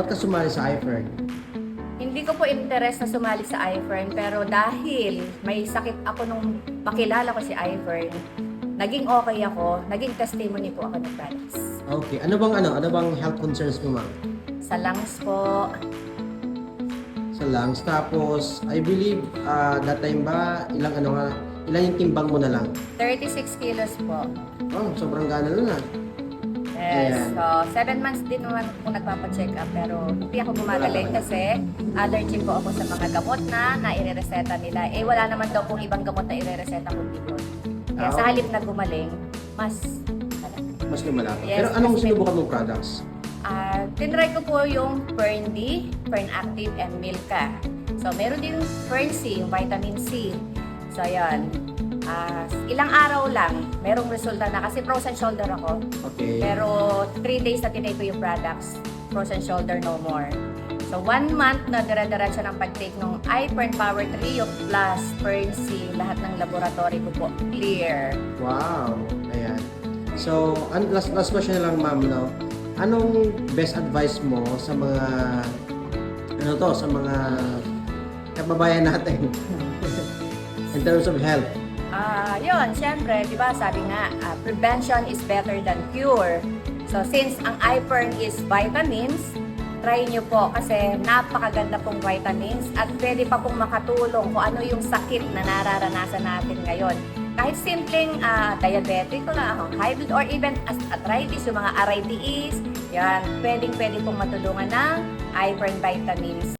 ba't ka sumali sa iFern? Hindi ko po interest na sumali sa iFern pero dahil may sakit ako nung makilala ko si iFern, naging okay ako, naging testimony po ako ng products. Okay. Ano bang ano? Ano bang health concerns mo, ma'am? Sa lungs po, Sa lungs. Tapos, I believe, ah, that time ba, ilang ano nga, ilan yung timbang mo na lang? 36 kilos po. Oh, sobrang gana na na. Yes. Ayan. So, 7 months din naman po nagpapacheck up pero hindi ako gumagaling kasi allergic po ako sa mga gamot na nairereseta nila. Eh, wala naman daw pong ibang gamot na irereseta kundi yun. Kaya sa Ah. halip na gumaling, mas Mas lumala pa. Yes, Pero anong kasi may- sinubukan mong products? Ah, tinry ko po yung Fern D, Fern Active, and Milka. So, meron din yung Fern C, yung vitamin C. So, ayan. Ah, ilang araw lang, merong resulta na. Kasi frozen shoulder ako. Okay. Pero, 3 days na tinay ko yung products. Frozen shoulder, no more. So, one month na dara-diretso ng pag-take ng iFern Power Trio plus Fern C. Lahat ng laboratory ko po clear. Wow. Ayan. So, an- last, last question lang, ma'am, no? Anong best advice mo sa mga, ano to, sa mga kababayan natin in terms of health? Ah, yun, syempre, di ba, sabi nga, ah, prevention is better than cure. So, since ang iPern is vitamins, try nyo po kasi napakaganda pong vitamins at pwede pa pong makatulong kung ano yung sakit na nararanasan natin ngayon. Kahit simpleng ah, diabetic o na, high blood or even arthritis, yung mga arthritis, yan, pwedeng pwede pong matulungan ng iPern vitamins.